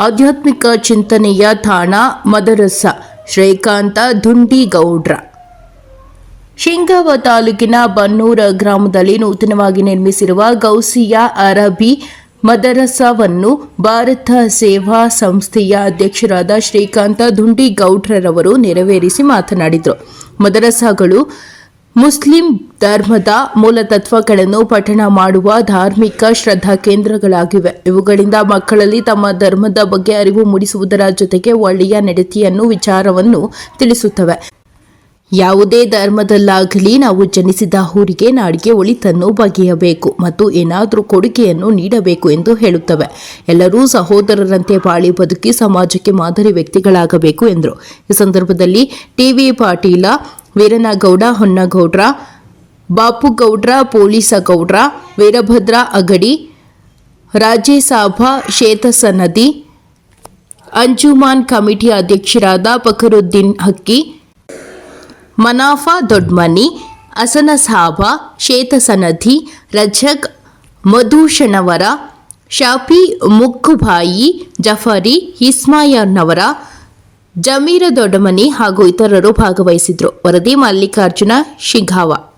ಆಧ್ಯಾತ್ಮಿಕ ಚಿಂತನೆಯ ತಾಣ ಮದರಸ. ಶ್ರೀಕಾಂತ ದುಂಡಿಗೌಡ್ರ. ಶಿಂಗಾವ ತಾಲೂಕಿನ ಬನ್ನೂರ ಗ್ರಾಮದಲ್ಲಿ ನೂತನವಾಗಿ ನಿರ್ಮಿಸಿರುವ ಗೌಸಿಯಾ ಅರಬಿ ಮದರಸವನ್ನು ಭಾರತ ಸೇವಾ ಸಂಸ್ಥೆಯ ಅಧ್ಯಕ್ಷರಾದ ಶ್ರೀಕಾಂತ ದುಂಡಿಗೌಡ್ರರವರು ನೆರವೇರಿಸಿ ಮಾತನಾಡಿದರು. ಮದರಸಗಳು ಮುಸ್ಲಿಂ ಧರ್ಮದ ಮೂಲತತ್ವಗಳನ್ನು ಪಠಣ ಮಾಡುವ ಧಾರ್ಮಿಕ ಶ್ರದ್ಧಾ ಕೇಂದ್ರಗಳಾಗಿವೆ. ಇವುಗಳಿಂದ ಮಕ್ಕಳಲ್ಲಿ ತಮ್ಮ ಧರ್ಮದ ಬಗ್ಗೆ ಅರಿವು ಮೂಡಿಸುವುದರ ಜೊತೆಗೆ ಒಳ್ಳೆಯ ನಡತೆಯನ್ನು ವಿಚಾರವನ್ನು ತಿಳಿಸುತ್ತವೆ. ಯಾವುದೇ ಧರ್ಮದಲ್ಲಾಗಲಿ ನಾವು ಜನಿಸಿದ ಊರಿಗೆ ನಾಡಿಗೆ ಒಳಿತನ್ನು ಬಗೆಯಬೇಕು ಮತ್ತು ಏನಾದರೂ ಕೊಡುಗೆಯನ್ನು ನೀಡಬೇಕು ಎಂದು ಹೇಳುತ್ತವೆ. ಎಲ್ಲರೂ ಸಹೋದರರಂತೆ ಬಾಳಿ ಬದುಕಿ ಸಮಾಜಕ್ಕೆ ಮಾದರಿ ವ್ಯಕ್ತಿಗಳಾಗಬೇಕು ಎಂದರು. ಈ ಸಂದರ್ಭದಲ್ಲಿ ಟಿವಿ ಪಾಟೀಲ ವೀರನಗೌಡ, ಹೊನ್ನಗೌಡ್ರ, ಬಾಪುಗೌಡ್ರ ಪೊಲೀಸ ಗೌಡ್ರ ವೀರಭದ್ರ ಅಗಡಿ ರಾಜೇಸಾಭ ಶೇತಸನದಿ ಅಂಜುಮಾನ್ ಕಮಿಟಿ ಅಧ್ಯಕ್ಷರಾದ ಫಕರುದ್ದೀನ್ ಹಕ್ಕಿ, ಮನಾಫಾ ದೊಡ್ಮನಿ ಅಸನ ಸಾಬ ಶೇತಸನಧಿ ರಜಕ್ ಮಧುಷಣವರ ಶಾಫಿ ಮುಕ್ಕುಬಾಯಿ ಜಫರಿ ಇಸ್ಮಾಯನ್ನವರ ಜಮೀರ ದೊಡ್ಡಮನಿ ಹಾಗೂ ಇತರರು ಭಾಗವಹಿಸಿದ್ರು. ವರದಿ ಮಲ್ಲಿಕಾರ್ಜುನ ಶಿಘಾವ